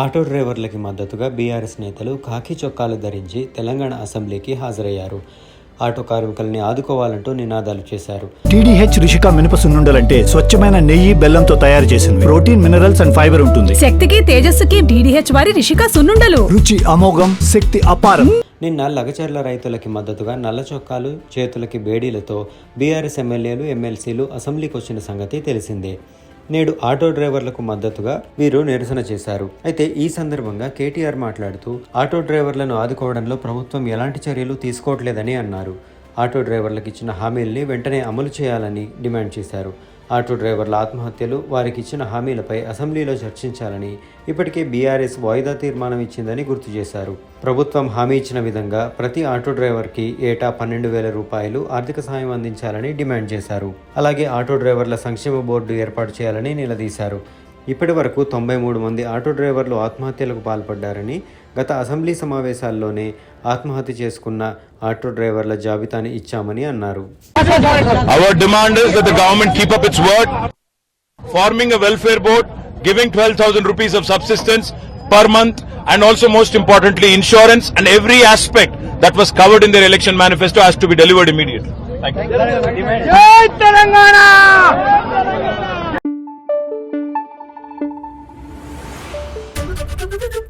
Auto డ్రైవర్లకి మద్దతుగా BRS నేతలు కాకి చొక్కాలు ధరించి తెలంగాణ అసెంబ్లీకి హాజరయ్యారు. ఆటో కార్మికుల్ని ఆదుకోవాలంటూ నినాదాలు చేశారు. టీడీహెచ్ రిషిక మినప సున్నుండలంటే స్వచ్ఛమైన నెయ్యి బెల్లంతో తయారు చేసింది ప్రోటీన్ మినరల్స్ అండ్ ఫైబర్ ఉంటుంది. శక్తికి తేజస్సుకి డీడీహెచ్ వారి రిషిక సున్నుండలు. రుచి అమోఘం శక్తి అపారం. నిన్న లగచర్ల రైతులకి మద్దతుగా నల్ల చొక్కాలు చేతులకి బేడీలతో బీఆర్ఎస్ ఎమ్మెల్యేలు ఎమ్మెల్సీలు అసెంబ్లీకి వచ్చిన సంగతి తెలిసిందే. నేడు ఆటో డ్రైవర్లకు మద్దతుగా వీరు నిరసన చేశారు. అయితే ఈ సందర్భంగా కేటీఆర్ మాట్లాడుతూ ఆటో డ్రైవర్లను ఆదుకోవడంలో ప్రభుత్వం ఎలాంటి చర్యలు తీసుకోవట్లేదని అన్నారు. ఆటో డ్రైవర్లకు ఇచ్చిన హామీల్ని వెంటనే అమలు చేయాలని డిమాండ్ చేశారు. ఆటో డ్రైవర్ల ఆత్మహత్యలు వారికి ఇచ్చిన హామీలపై అసెంబ్లీలో చర్చించాలని ఇప్పటికే బీఆర్ఎస్ వాయిదా తీర్మానం ఇచ్చిందని గుర్తు చేశారు. ప్రభుత్వం హామీ ఇచ్చిన విధంగా ప్రతి ఆటో డ్రైవర్కి ఏటా పన్నెండు వేల రూపాయలు ఆర్థిక సాయం అందించాలని డిమాండ్ చేశారు. అలాగే ఆటో డ్రైవర్ల సంక్షేమ బోర్డు ఏర్పాటు చేయాలని నిలదీశారు. ఇప్పటి వరకు తొంభై మూడు మంది ఆటో డ్రైవర్లు ఆత్మహత్యలకు పాల్పడ్డారని గత అసెంబ్లీ సమావేశాల్లోనే ఆత్మహత్య చేసుకున్న ఆటో డ్రైవర్ల జాబితాని ఇచ్చామని అన్నారు our demand is that the government keep up its word forming a welfare board giving 12000 rupees of subsistence per month and also most importantly insurance and every aspect that was covered in their election manifesto has to be delivered immediately. Thank you.